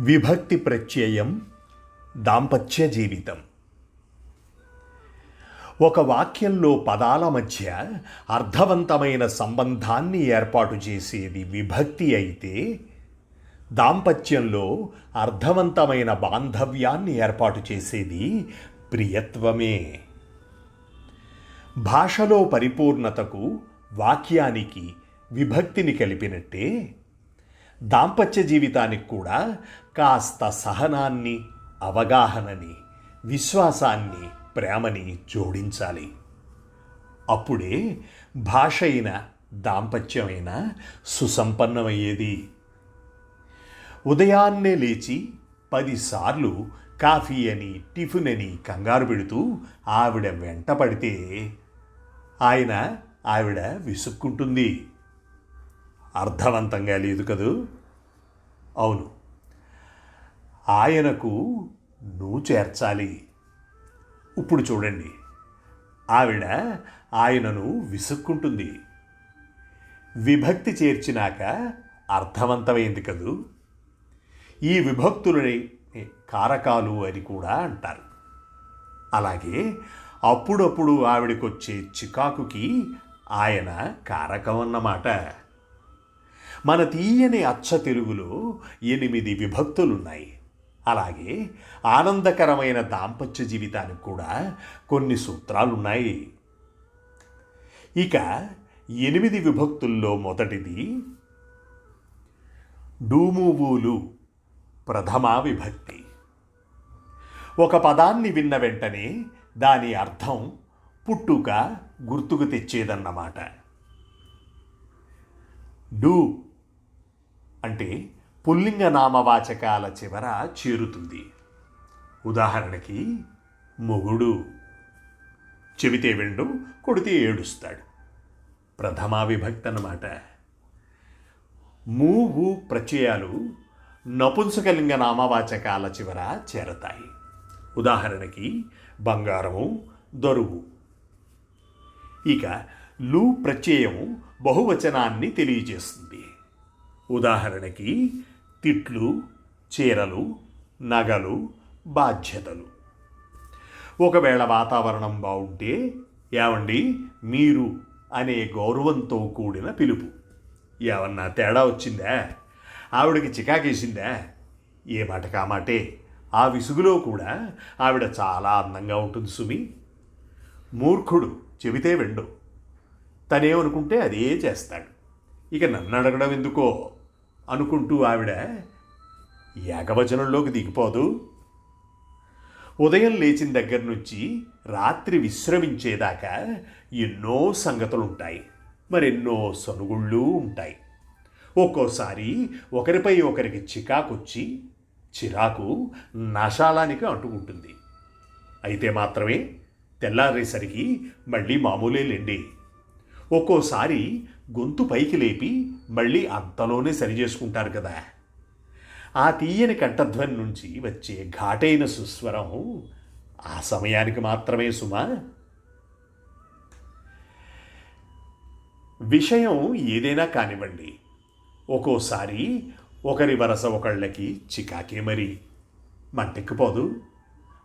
విభక్తి ప్రత్యయం దాంపత్య జీవితం. ఒక వాక్యంలో పదాల మధ్య అర్థవంతమైన సంబంధాన్ని ఏర్పాటు చేసేది విభక్తి అయితే దాంపత్యంలో అర్థవంతమైన బాంధవ్యాన్ని ఏర్పాటు చేసేది ప్రియత్వమే. భాషలో పరిపూర్ణతకు వాక్యానికి విభక్తిని కలిపినట్టే దాంపత్య జీవితానికి కూడా కాస్త సహనాన్ని అవగాహనని విశ్వాసాన్ని ప్రేమని జోడించాలి. అప్పుడే భాష అయిన దాంపత్యమైన సుసంపన్నమయ్యేది. ఉదయాన్నే లేచి పదిసార్లు కాఫీ అని టిఫిన్ అని కంగారు పెడుతూ ఆవిడ వెంట పడితే ఆయన ఆవిడ విసుక్కుంటుంది. అర్థవంతంగా లేదు కదూ? అవును. ఆయనకు నువ్వు చేర్చాలి. ఇప్పుడు చూడండి. ఆవిడ ఆయనను విసుక్కుంటుంది. విభక్తి చేర్చినాక అర్థవంతమైంది కదూ? ఈ విభక్తులని కారకాలు అని కూడా అంటారు. అలాగే అప్పుడప్పుడు ఆవిడకొచ్చే చికాకుకి ఆయన కారకం అన్నమాట మన తీయని అచ్చ తెలుగులో ఎనిమిది విభక్తులున్నాయి. అలాగే ఆనందకరమైన దాంపత్య జీవితానికి కూడా కొన్ని సూత్రాలున్నాయి. ఇక ఎనిమిది విభక్తుల్లో మొదటిది డూమువూలు ప్రథమా విభక్తి. ఒక పదాన్ని విన్న వెంటనే దాని అర్థం పుట్టుక గుర్తుకు తెచ్చేదన్నమాట. డూ అంటే పుల్లింగ నామవాచకాల చివర చేరుతుంది. ఉదాహరణకి మొగుడు చెబితే వెండు కొడితే ఏడుస్తాడు. ప్రథమా విభక్తి అన్నమాట. మూవు ప్రత్యయాలు నపుంసకలింగ నామవాచకాల చివర చేరతాయి. ఉదాహరణకి బంగారము దొరువు. ఇక లు ప్రత్యయము బహువచనాన్ని తెలియజేస్తుంది. ఉదాహరణకి తిట్లు చీరలు నగలు బాధ్యతలు. ఒకవేళ వాతావరణం బాగుంటే ఏమండి? మీరు అనే గౌరవంతో కూడిన పిలుపు. ఏమన్నా తేడా వచ్చిందా? ఆవిడకి చికాకేసిందా? ఏ మాట? కామాటే ఆ విసుగులో కూడా ఆవిడ చాలా అందంగా ఉంటుంది సుమి. మూర్ఖుడు చెబితే వెండు. తనేమనుకుంటే అదే చేస్తాడు. ఇక నన్ను అడగడం ఎందుకో? అనుకుంటూ ఆవిడ ఏకవచనంలోకి దిగిపోదు. ఉదయం లేచిన దగ్గర నుంచి రాత్రి విశ్రమించేదాకా ఎన్నో సంగతులు ఉంటాయి మరెన్నో సనుగుళ్ళు ఉంటాయి. ఒక్కోసారి ఒకరిపై ఒకరికి చికాకొచ్చి చిరాకు నాశాలానికి అంటుకుంటుంది. అయితే మాత్రమే తెల్లారేసరికి మళ్ళీ మామూలే లేండి. ఒక్కోసారి గొంతు పైకి లేపి మళ్ళీ అంతలోనే సరి చేసుకుంటారు కదా. ఆ తీయని కంఠధ్వని నుంచి వచ్చే ఘాటైన సుస్వరం ఆ సమయానికి మాత్రమే సుమా. విషయం ఏదైనా కానివ్వండి. ఒక్కోసారి ఒకరి వరస ఒకళ్ళకి చికాకే మరి. మంటెక్కిపోదు.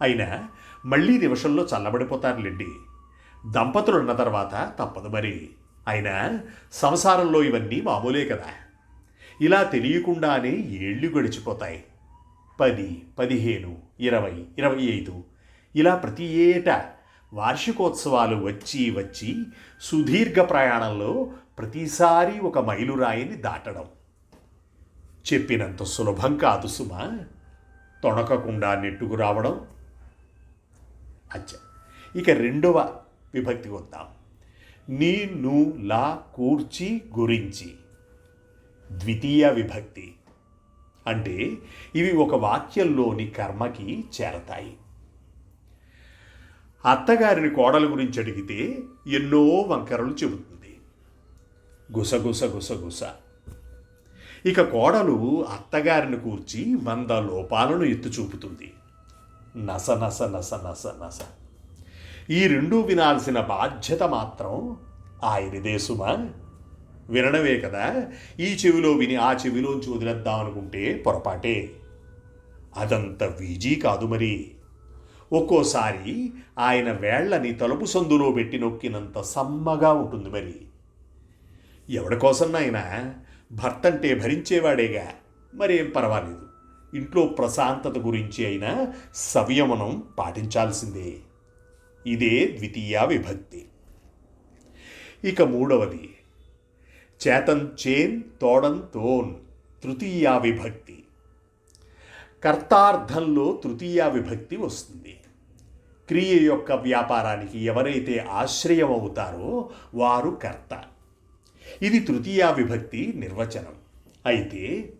అయినా మళ్ళీ నిమిషంలో చల్లబడిపోతారులేండి. దంపతులు ఉన్న తర్వాత తప్పదు మరి. అయినా సంసారంలో ఇవన్నీ మామూలే కదా. ఇలా తెలియకుండానే ఏళ్ళు గడిచిపోతాయి. పది పదిహేను ఇరవై ఇరవై ఐదు. ఇలా ప్రతి ఏటా వార్షికోత్సవాలు వచ్చి వచ్చి సుదీర్ఘ ప్రయాణంలో ప్రతిసారి ఒక మైలురాయిని దాటడం. చెప్పినంత సులభం కాదు సుమా. తొణకకుండా నెట్టుకు రావడం. అచ్చ. ఇక రెండవ విభక్తి వద్దాం నీ ను లా కూర్చి గురించి. ద్వితీయ విభక్తి. అంటే ఇవి ఒక వాక్యంలోని కర్మకి చేరతాయి. అత్తగారిని కోడల గురించి అడిగితే ఎన్నో వంకరలు చెబుతుంది. గుసగుస గుసగుస ఇక కోడలు అత్తగారిని కూర్చి వంద లోపాలను ఎత్తు చూపుతుంది నస నస నస నస నస. ఈ రెండూ వినాల్సిన బాధ్యత మాత్రం ఆయనదే సుమా వినడమే కదా. ఈ చెవిలో విని ఆ చెవిలోంచి వదిలేద్దాం అనుకుంటే పొరపాటే. అదంత వీజీ కాదు మరి. ఒక్కోసారి ఆయన వేళ్ళని తలుపు సందులో పెట్టి నొక్కినంత సమ్మగా ఉంటుంది మరి. ఎవడికోసం నాయన? భర్త అంటే భరించేవాడేగా. మరేం పర్వాలేదు. ఇంట్లో ప్రశాంతత గురించి అయినా సంయమనం పాటించాల్సిందే. ఇదే ద్వితీయ విభక్తి. ఇక మూడవది చేతన్ చేన్ తోడన్ తోన్ తృతీయ విభక్తి. కర్తార్థంలో తృతీయ విభక్తి వస్తుంది. క్రియ యొక్క వ్యాపారానికి ఎవరైతే ఆశ్రయం అవుతారో వారు కర్త. ఇది తృతీయ విభక్తి నిర్వచనం. అయితే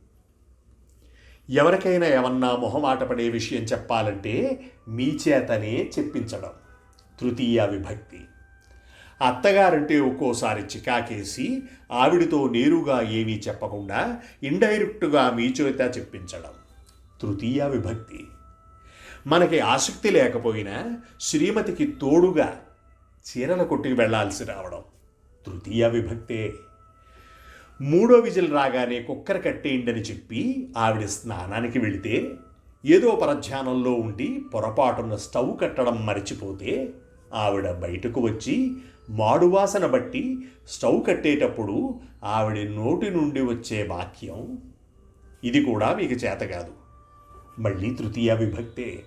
ఎవరికైనా ఏమన్నా మొహమాటపడే విషయం చెప్పాలంటే మీ చేతనే చెప్పించడం. తృతీయ విభక్తి. అత్తగారంటే ఒక్కోసారి చికాకేసి ఆవిడతో నేరుగా ఏమీ చెప్పకుండా ఇండైరెక్ట్గా మీ చేత చెప్పించడం. తృతీయ విభక్తి. మనకి ఆసక్తి లేకపోయినా శ్రీమతికి తోడుగా చీరల కొట్టుకు వెళ్ళాల్సి రావడం తృతీయ విభక్తే. మూడో విజిల్ రాగానే కుక్కర్ కట్టేయండని చెప్పి ఆవిడ స్నానానికి వెళితే ఏదో పరధ్యానంలో ఉండి పొరపాటున స్టవ్ కట్టడం మర్చిపోతే ఆవిడ బయటకు వచ్చి మాడువాసన బట్టి స్టవ్ కట్టేటప్పుడు ఆవిడ నోటి నుండి వచ్చే వాక్యం ఇది కూడా మీకు చేత కాదు. మళ్ళీ తృతీయ విభక్తే.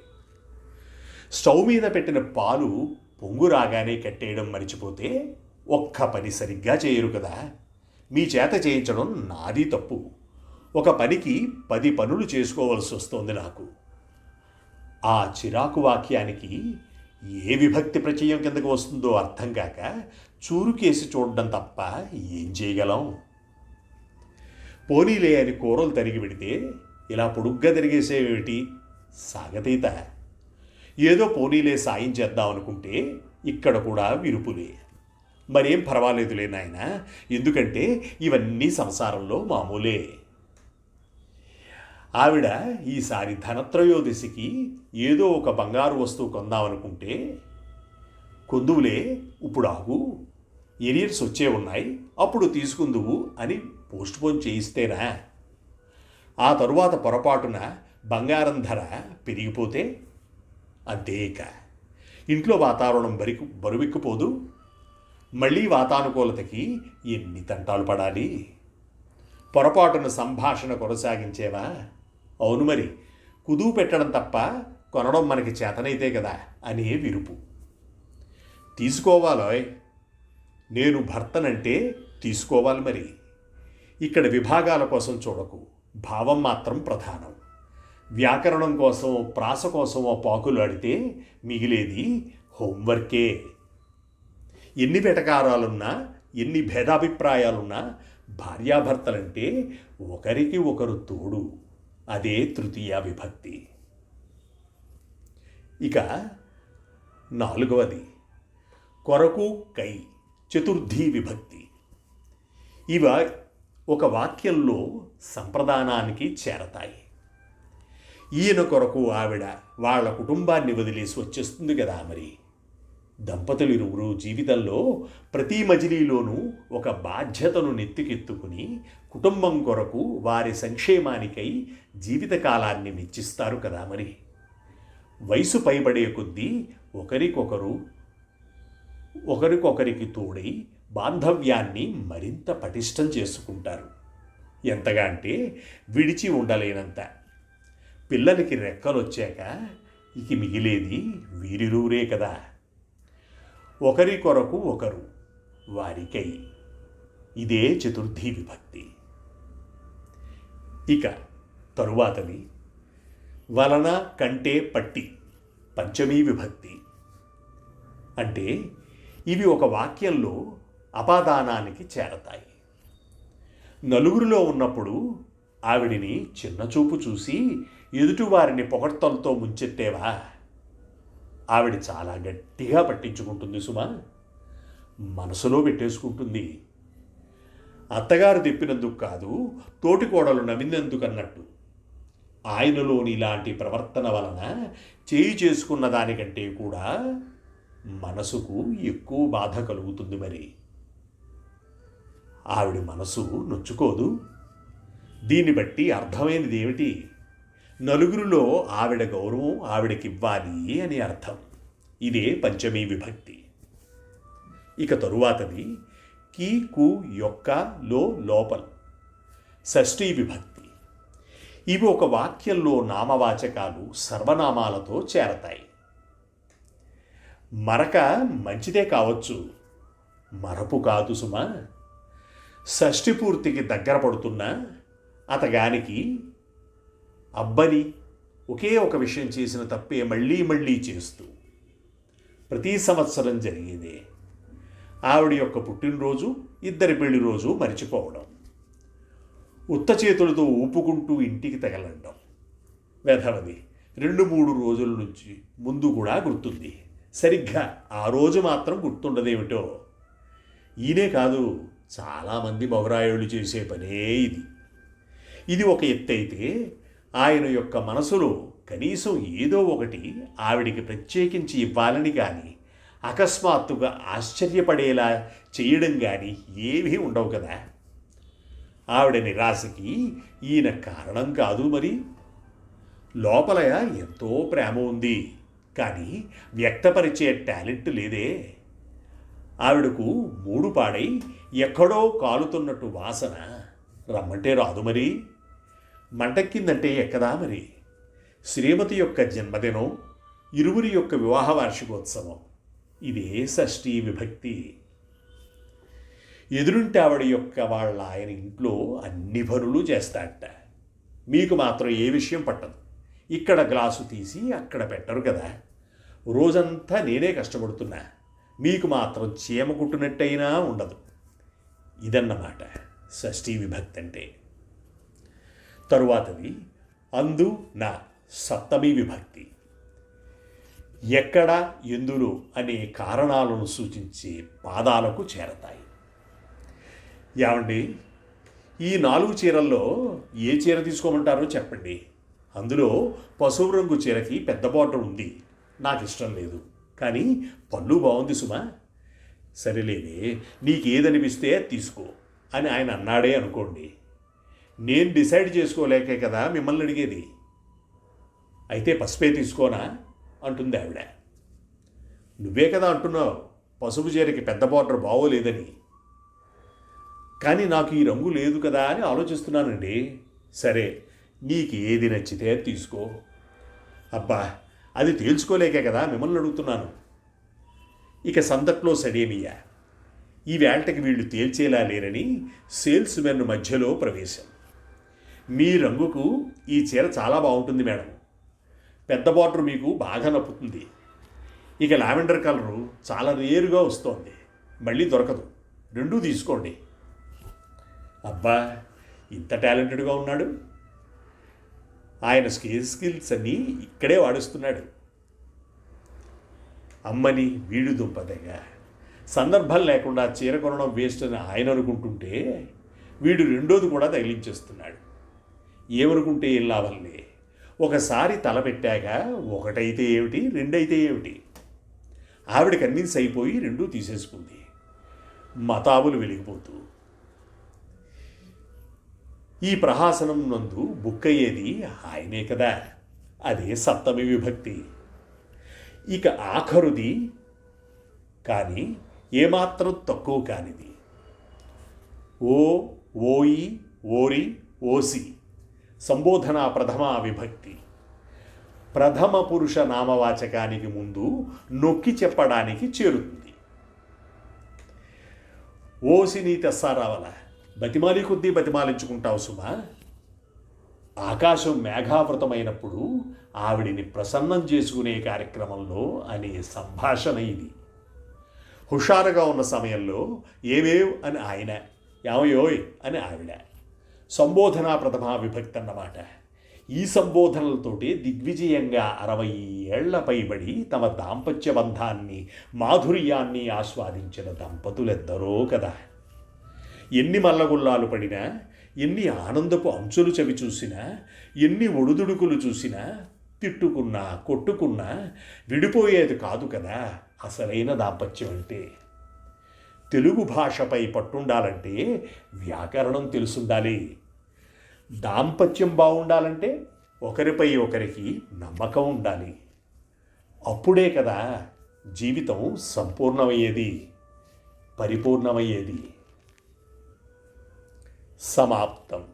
స్టవ్ మీద పెట్టిన పాలు పొంగు రాగానే కట్టేయడం మర్చిపోతే ఒక్క పని సరిగ్గా చేయరు కదా. మీ చేత చేయించడం నాది తప్పు. ఒక పనికి పది పనులు చేసుకోవాల్సి వస్తోంది నాకు. ఆ చిరాకు వాక్యానికి ఏ విభక్తి ప్రచయం కిందకు వస్తుందో అర్థం కాక చూరుకేసి చూడడం తప్ప ఏం చేయగలం? పోనీలే అని కూరలు తరిగి పెడితే ఇలా పొడుగ్గా తిరిగేసేవేమిటి? సాగతీత. ఏదో పోనీలే సాయం చేద్దాం అనుకుంటే ఇక్కడ కూడా విరుపులే. మరేం పర్వాలేదులే నాయన ఎందుకంటే ఇవన్నీ సంసారంలో మామూలే. ఆవిడ ఈసారి ధనత్రయోదశికి ఏదో ఒక బంగారు వస్తువు కొందామనుకుంటే కొందువులే ఇప్పుడు ఆగు. ఎరియర్స్ వచ్చే ఉన్నాయి. అప్పుడు తీసుకుందువు అని పోస్ట్పోన్ చేయిస్తేనా? ఆ తరువాత పొరపాటున బంగారం ధర పెరిగిపోతే అంతేక ఇంట్లో వాతావరణం బరికి బరువెక్కిపోదు. మళ్ళీ వాతానుకూలతకి ఎన్ని తంటాలు పడాలి? పొరపాటున సంభాషణ కొనసాగించేవా? అవును మరి. కుదువు పెట్టడం తప్ప కొనడం మనకి చేతనైతే కదా అనే విరుపు. తీసుకోవాలోయ్. నేను భర్తనంటే తీసుకోవాలి మరి. ఇక్కడ విభాగాల కోసం చూడకు. భావం మాత్రం ప్రధానం. వ్యాకరణం కోసం ప్రాస కోసం పాకులు ఆడితే మిగిలేది హోంవర్కే. ఎన్ని వెటకారాలున్నా ఎన్ని భేదాభిప్రాయాలున్నా భార్యాభర్తలంటే ఒకరికి ఒకరు తోడు. అదే తృతీయ విభక్తి. ఇక నాలుగవది. కొరకు కై చతుర్థి విభక్తి. ఇవ ఒక వాక్యంలో సంప్రదానానికి చేరతాయి. ఈయన కొరకు ఆవిడ వాళ్ళ కుటుంబాన్ని వదిలేసి వచ్చేస్తుంది కదా మరి. దంపతులు ఇరువురు జీవితంలో ప్రతి మజిలీలోనూ ఒక బాధ్యతను నెత్తికెత్తుకుని కుటుంబం కొరకు వారి సంక్షేమానికై జీవితకాలాన్ని వెచ్చిస్తారు కదా మరి. వయసు పైబడే కొద్దీ ఒకరికొకరు ఒకరికొకరికి తోడై బాంధవ్యాన్ని మరింత పటిష్టం చేసుకుంటారు. ఎంతగా అంటే విడిచి ఉండలేనంత. పిల్లలకి రెక్కలొచ్చాక ఇక మిగిలేది వీరిరువురే కదా. ఒకరి కొరకు ఒకరు వారికై ఇదే చతుర్థి విభక్తి. ఇక తరువాతది వలన కంటే పట్టి పంచమీ విభక్తి. అంటే ఇవి ఒక వాక్యంలో అపాదానానికి చేరతాయి. నలుగురిలో ఉన్నప్పుడు ఆవిడిని చిన్నచూపు చూసి ఎదుటివారిని పొగడ్తలతో ముంచెత్తేవా? ఆవిడ చాలా గట్టిగా పట్టించుకుంటుంది సుమా. మనసులో పెట్టేసుకుంటుంది. అత్తగారు తిప్పినందుకు కాదు తోటికోడలు నవ్వినందుకు అన్నట్టు. ఆయనలోని ఇలాంటి ప్రవర్తన వలన చేయి చేసుకున్న దానికంటే కూడా మనసుకు ఎక్కువ బాధ కలుగుతుంది మరి. ఆవిడ మనసు నొచ్చుకోదు. దీన్ని బట్టి అర్థమైనది ఏమిటి? నలుగురిలో ఆవిడ గౌరవం ఆవిడకివ్వాలి అని అర్థం. ఇదే పంచమీ విభక్తి. ఇక తరువాతది కీ కు యొక్క లో లోపల. షష్ఠీ విభక్తి. ఇవి ఒక వాక్యంలో నామవాచకాలు సర్వనామాలతో చేరతాయి. మరక మంచిదే కావచ్చు. మరపు కాదు సుమా. షష్ఠి పూర్తికి దగ్గర పడుతున్న అతగానికి అబ్బని ఒకే ఒక విషయం చేసిన తప్పే మళ్ళీ మళ్ళీ చేస్తూ ప్రతి సంవత్సరం జరిగేదే. ఆవిడ యొక్క పుట్టినరోజు ఇద్దరి పెళ్ళి రోజు మరిచిపోవడం. ఉత్త చేతులతో ఊపుకుంటూ ఇంటికి తగలండం. వెధవది రెండు మూడు రోజుల నుంచి ముందు కూడా గుర్తుంది. సరిగ్గా ఆ రోజు మాత్రం గుర్తుండదేమిటో. ఈయనే కాదు చాలామంది మొగరాయోళ్ళు చేసే పనే ఇది. ఇది ఒక ఎత్తు అయితే ఆయన యొక్క మనసులో కనీసం ఏదో ఒకటి ఆవిడికి ప్రత్యేకించి ఇవ్వాలని కానీ అకస్మాత్తుగా ఆశ్చర్యపడేలా చేయడం కానీ ఏమీ ఉండవు కదా. ఆవిడ నిరాశకి ఈయన కారణం కాదు మరి. లోపల ఎంతో ప్రేమ ఉంది కానీ వ్యక్తపరిచే టాలెంట్ లేదే. ఆవిడకు మూడు పాడై ఎక్కడో కాలుతున్నట్టు వాసన రమ్మంటే రాదు మరి. మంటక్కిందంటే ఎక్కదా మరి? శ్రీమతి యొక్క జన్మదినం ఇరువురి యొక్క వివాహ వార్షికోత్సవం. ఇదే షష్ఠీ విభక్తి. ఎదురుంటే ఆవిడ యొక్క వాళ్ళ ఆయన ఇంట్లో అన్ని పనులు చేస్తాడట. మీకు మాత్రం ఏ విషయం పట్టదు. ఇక్కడ గ్లాసు తీసి అక్కడ పెట్టరు కదా. రోజంతా నేనే కష్టపడుతున్నా. మీకు మాత్రం చీమ కుట్టినట్టయినా ఉండదు. ఇదన్నమాట షష్ఠీ విభక్తి అంటే. తరువాతది అందు నా సప్తమి విభక్తి. ఎక్కడ ఎందులో అనే కారణాలను సూచించే పాదాలకు చేరతాయి. ఏమండి? ఈ నాలుగు చీరల్లో ఏ చీర తీసుకోమంటారో చెప్పండి. అందులో పసుపు రంగు చీరకి పెద్ద బార్డర్ ఉంది. నాకు ఇష్టం లేదు. కానీ పళ్ళు బాగుంది సుమా. సరేలేదే నీకేదనిపిస్తే అది తీసుకో అని ఆయన అన్నాడే అనుకోండి. నేను డిసైడ్ చేసుకోలేకే కదా మిమ్మల్ని అడిగేది. అయితే పసుపే తీసుకోనా? అంటుంది ఆవిడ. నువ్వే కదా అంటున్నావు పసుపు చీరకి పెద్ద బార్డర్ బాగోలేదని. కానీ నాకు ఈ రంగు లేదు కదా అని ఆలోచిస్తున్నానండి. సరే నీకు ఏది నచ్చితే తీసుకో. అబ్బా అది తేల్చుకోలేకే కదా మిమ్మల్ని అడుగుతున్నాను. ఇక సందట్లో సడేమియా ఈ వేళటకి వీళ్ళు తేల్చేలా లేరని సేల్స్ మెన్ మధ్యలో ప్రవేశం. మీ రంగుకు ఈ చీర చాలా బాగుంటుంది మేడం. పెద్ద బార్డర్ మీకు బాగా నప్పుతుంది. ఇక లావెండర్ కలరు చాలా రేరుగా వస్తోంది. మళ్ళీ దొరకదు. రెండూ తీసుకోండి. అబ్బా ఇంత టాలెంటెడ్గా ఉన్నాడు. ఆయన స్కిల్ స్కిల్స్ అన్నీ ఇక్కడే వాడుస్తున్నాడు. అమ్మని వీడు దుంపదగా. సందర్భం లేకుండా చీర కొనడం వేస్ట్ అని ఆయన అనుకుంటుంటే వీడు రెండోది కూడా తగిలించేస్తున్నాడు. ఏమనుకుంటే ఏం లాభంలే ఒకసారి తలపెట్టాక ఒకటైతే ఏమిటి రెండైతే ఏమిటి? ఆవిడ కన్విన్స్ అయిపోయి రెండూ తీసేసుకుంది. మతాబులు వెలిగిపోతూ. ఈ ప్రహాసనం నందు బుక్ అయ్యేది ఆయనే కదా. అదే సప్తమి విభక్తి. ఇక ఆఖరుది కానీ ఏమాత్రం తక్కువ కానిది. ఓ ఓయి ఓరి ఓసి. సంబోధన ప్రథమ విభక్తి. ప్రథమ పురుష నామవాచకానికి ముందు నొక్కి చెప్పడానికి చేరుతుంది. ఓసిని తెస్సారావల బతిమాలి కొద్దీ బతిమాలించుకుంటావు సుమా ఆకాశం మేఘావృతమైనప్పుడు ఆవిడిని ప్రసన్నం చేసుకునే కార్యక్రమంలో అనే సంభాషణ ఇది. హుషారుగా ఉన్న సమయంలో ఏమేవ్ అని ఆయన ఏమయోయ్ అని ఆవిడ. సంబోధనా ప్రథమా విభక్తి అన్నమాట. ఈ సంబోధనలతోటి దిగ్విజయంగా అరవై ఏళ్ళ పైబడి తమ దాంపత్య బంధాన్ని మాధుర్యాన్ని ఆస్వాదించిన దంపతులెద్దరో కదా. ఎన్ని మల్లగుల్లాలు పడినా ఎన్ని ఆనందపు అంచులు చవి చూసినా ఎన్ని ఒడుదుడుకులు చూసినా తిట్టుకున్నా కొట్టుకున్నా విడిపోయేది కాదు కదా అసలైన దాంపత్యం అంటే. తెలుగు భాషపై పట్టుండాలంటే వ్యాకరణం తెలుసుండాలి. దాంపత్యం బాగుండాలంటే ఒకరిపై ఒకరికి నమ్మకం ఉండాలి. అప్పుడే కదా జీవితం సంపూర్ణమయ్యేది పరిపూర్ణమయ్యేది. సమాప్తం.